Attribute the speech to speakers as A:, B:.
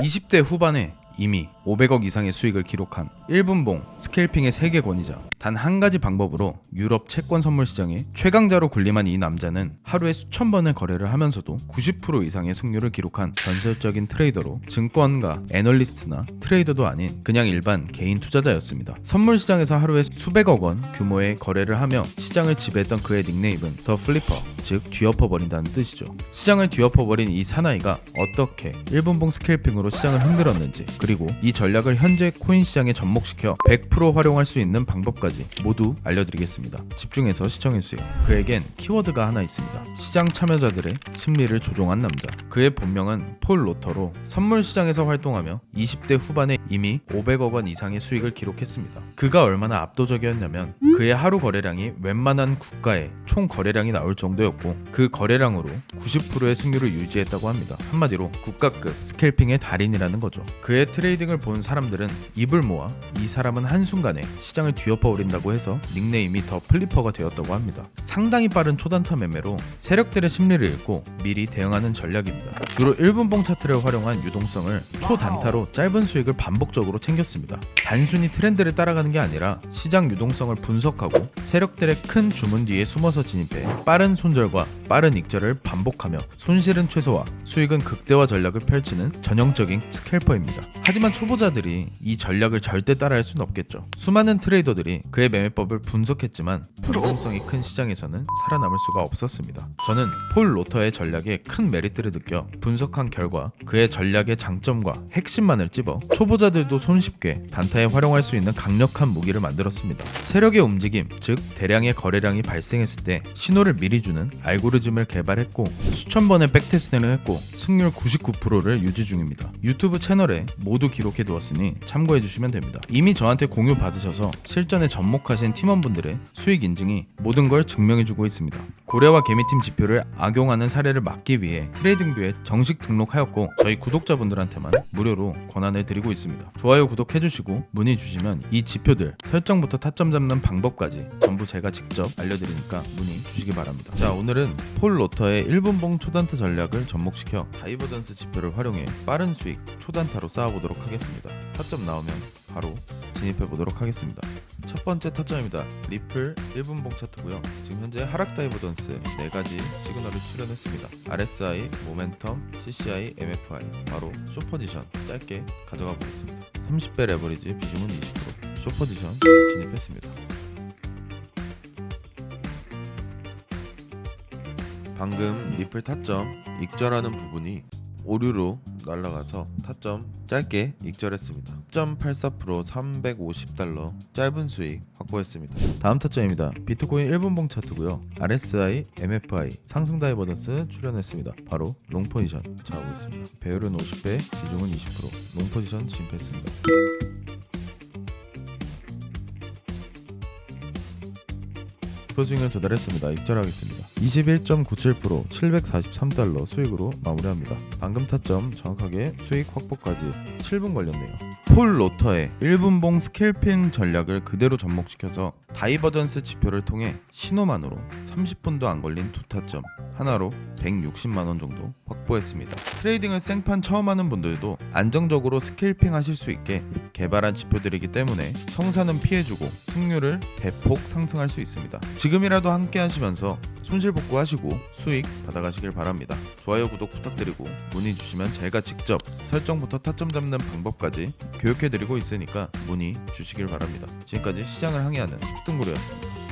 A: 20대 후반에 이미 500억 이상의 수익을 기록한 1분봉 스캘핑의 세계권이자 단 한 가지 방법으로 유럽 채권 선물 시장의 최강자로 군림한 이 남자는 하루에 수천 번의 거래를 하면서도 90% 이상의 승률을 기록한 전설적인 트레이더로 증권가, 애널리스트나 트레이더도 아닌 그냥 일반 개인 투자자였습니다. 선물 시장에서 하루에 수백억 원 규모의 거래를 하며 시장을 지배했던 그의 닉네임은 더 플리퍼, 즉 뒤엎어버린다는 뜻이죠. 시장을 뒤엎어버린 이 사나이가 어떻게 1분봉 스캘핑으로 시장을 흔들었는지 그리고 이 전략을 현재 코인 시장에 접목시켜 100% 활용할 수 있는 방법까지 모두 알려드리겠습니다. 집중해서 시청해주세요. 그에겐 키워드가 하나 있습니다. 시장 참여자들의 심리를 조종한 남자. 그의 본명은 폴 로터로 선물 시장에서 활동하며 20대 후반에 이미 500억 원 이상의 수익을 기록했습니다. 그가 얼마나 압도적이었냐면 그의 하루 거래량이 웬만한 국가의 총 거래량이 나올 정도였고 그 거래량으로 90%의 승률을 유지했다고 합니다. 한마디로 국가급 스캘핑의 달인이라는 거죠. 그의 트레이딩을 본 사람들은 입을 모아 이 사람은 한순간에 시장을 뒤엎어 버린다고 해서 닉네임이 더 플리퍼가 되었다고 합니다. 상당히 빠른 초단타 매매로 세력들의 심리를 읽고 미리 대응하는 전략입니다. 주로 1분봉 차트를 활용한 유동성을 초단타로 짧은 수익을 반복적으로 챙겼습니다. 단순히 트렌드를 따라가는 게 아니라 시장 유동성을 분석하고 세력들의 큰 주문 뒤에 숨어서 진입해 빠른 손절과 빠른 익절을 반복하며 손실은 최소화, 수익은 극대화 전략을 펼치는 전형적인 스캘퍼입니다. 하지만 초보자들이 이 전략을 절대 따라할 수는 없겠죠. 수많은 트레이더들이 그의 매매법을 분석했지만 변동성이 큰 시장에서는 살아남을 수가 없었습니다. 저는 폴 로터의 전략에 큰 메리트를 느껴 분석한 결과 그의 전략의 장점과 핵심만을 찝어 초보자들도 손쉽게 단타에 활용할 수 있는 강력한 무기를 만들었습니다. 세력의 움직임, 즉 대량의 거래량이 발생했을 때 신호를 미리 주는 알고리즘을 개발했고 수천 번의 백테스트를 했고 승률 99%를 유지 중입니다. 유튜브 채널에 모두 기록해 두었으니 참고해 주시면 됩니다. 이미 저한테 공유 받으셔서 실전에 접목하신 팀원분들의 수익 인증이 모든 걸 증명해 주고 있습니다. 고래와 개미팀 지표를 악용하는 사례를 막기 위해 트레이딩뷰에 정식 등록하였고 저희 구독자분들한테만 무료로 권한을 드리고 있습니다. 좋아요 구독해 주시고 문의 주시면 이 지표들 설정부터 타점 잡는 방법까지 전부 제가 직접 알려드리니까 문의 주시기 바랍니다. 자 오늘은 폴 로터의 1분봉 초단타 전략을 접목시켜 다이버전스 지표를 활용해 빠른 수익 초단타로 쌓아보도록 하겠습니다. 타점 나오면 바로 진입해 보도록 하겠습니다. 첫 번째 타점입니다. 리플 1분 봉 차트고요. 지금 현재 하락 다이버전스 네 가지 시그널을 출연했습니다. RSI, 모멘텀, CCI, MFI 바로 쇼포지션 짧게 가져가 보겠습니다. 30배 레버리지 비중은 20% 쇼포지션 진입했습니다. 방금 리플 타점 익절하는 부분이 오류로 날라가서 타점 짧게 익절했습니다. 0.84% 350달러 짧은 수익 확보했습니다. 다음 타점입니다. 비트코인 1분봉 차트고요. RSI, MFI 상승 다이버전스 출연했습니다. 바로 롱 포지션 잡아보겠습니다. 배율은 50배, 비중은 20%롱 포지션 진입했습니다. 프로징을 도달했습니다. 입절하겠습니다. 21.97% 743달러 수익으로 마무리합니다. 방금 타점 정확하게 수익 확보까지 7분 걸렸네요. 폴 로터의 1분봉 스캘핑 전략을 그대로 접목시켜서 다이버전스 지표를 통해 신호만으로 30분도 안 걸린 두 타점 하나로 160만 원 정도 확보했습니다. 트레이딩을 생판 처음 하는 분들도 안정적으로 스캘핑 하실 수 있게 개발한 지표들이기 때문에 청산은 피해주고 승률을 대폭 상승할 수 있습니다. 지금이라도 함께 하시면서 손실 복구하시고 수익 받아가시길 바랍니다. 좋아요, 구독 부탁드리고 문의 주시면 제가 직접 설정부터 타점 잡는 방법까지 교육해드리고 있으니까 문의 주시길 바랍니다. 지금까지 시장을 항해하는 흑등구루였습니다.